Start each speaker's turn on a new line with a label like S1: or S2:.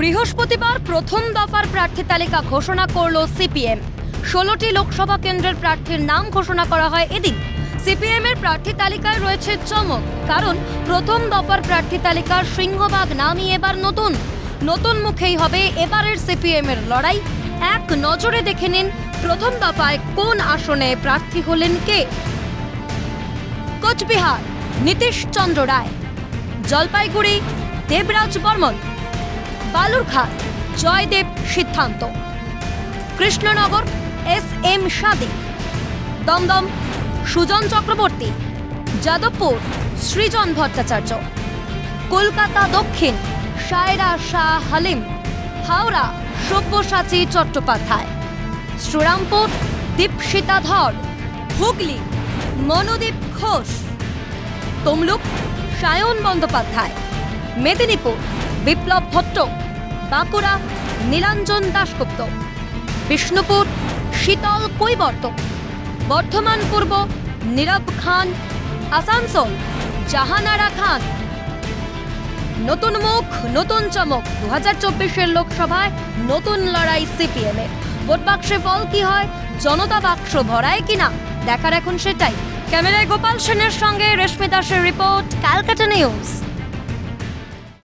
S1: বৃহস্পতিবার প্রথম দফার প্রার্থী তালিকা ঘোষণা করল সিপিএম। ষোলোটি লোকসভা কেন্দ্রের প্রার্থীর নাম ঘোষণা করা হয় এদিন। সিপিএম এর প্রার্থী তালিকায় রয়েছে চমক, কারণ প্রথম দফার প্রার্থী তালিকার সিংহভাগ নামই এবার নতুন। নতুন মুখেই হবে এবারের সিপিএম এর লড়াই। এক নজরে দেখে নিন প্রথম দফায় কোন আসনে প্রার্থী হলেন কে। কোচবিহার, নীতিশ চন্দ্র রায়। জলপাইগুড়ি, দেবরাজ বর্মন। বালুরঘাট জয়দেব সিদ্ধান্ত। Krishnanagar S M Sadi. Dumdum Sujan Chakraborty. Jadavpur Srijan Bhattacharya. Kolkata Dakshin Saira Shah Halim. Howrah Sabyasachi Chattopadhyay. Serampore Dipsita ধর। হুগলি মনোদীপ ঘোষ। তমলুক সায়ন বন্দ্যোপাধ্যায়। মেদিনীপুর বিপ্লব ভট্ট, বাঁকুড়া নীলাঞ্জন দাশগুপ্ত, বিষ্ণুপুর শীতল কৈবর্ত, বর্ধমান পূর্ব নীরব খান, আসানসোল জাহানারা খান। নতুন মুখ, নতুন চমক দু হাজার চব্বিশের লোকসভায় নতুন লড়াই সিপিএম এর ভোট বাক্সে ফল কি হয়, জনতা বাক্স ভরায় কিনা, দেখার এখন সেটাই। ক্যামেরায় গোপাল সেনের সঙ্গে রেশমি দাসের রিপোর্ট, ক্যালকাটা নিউজ।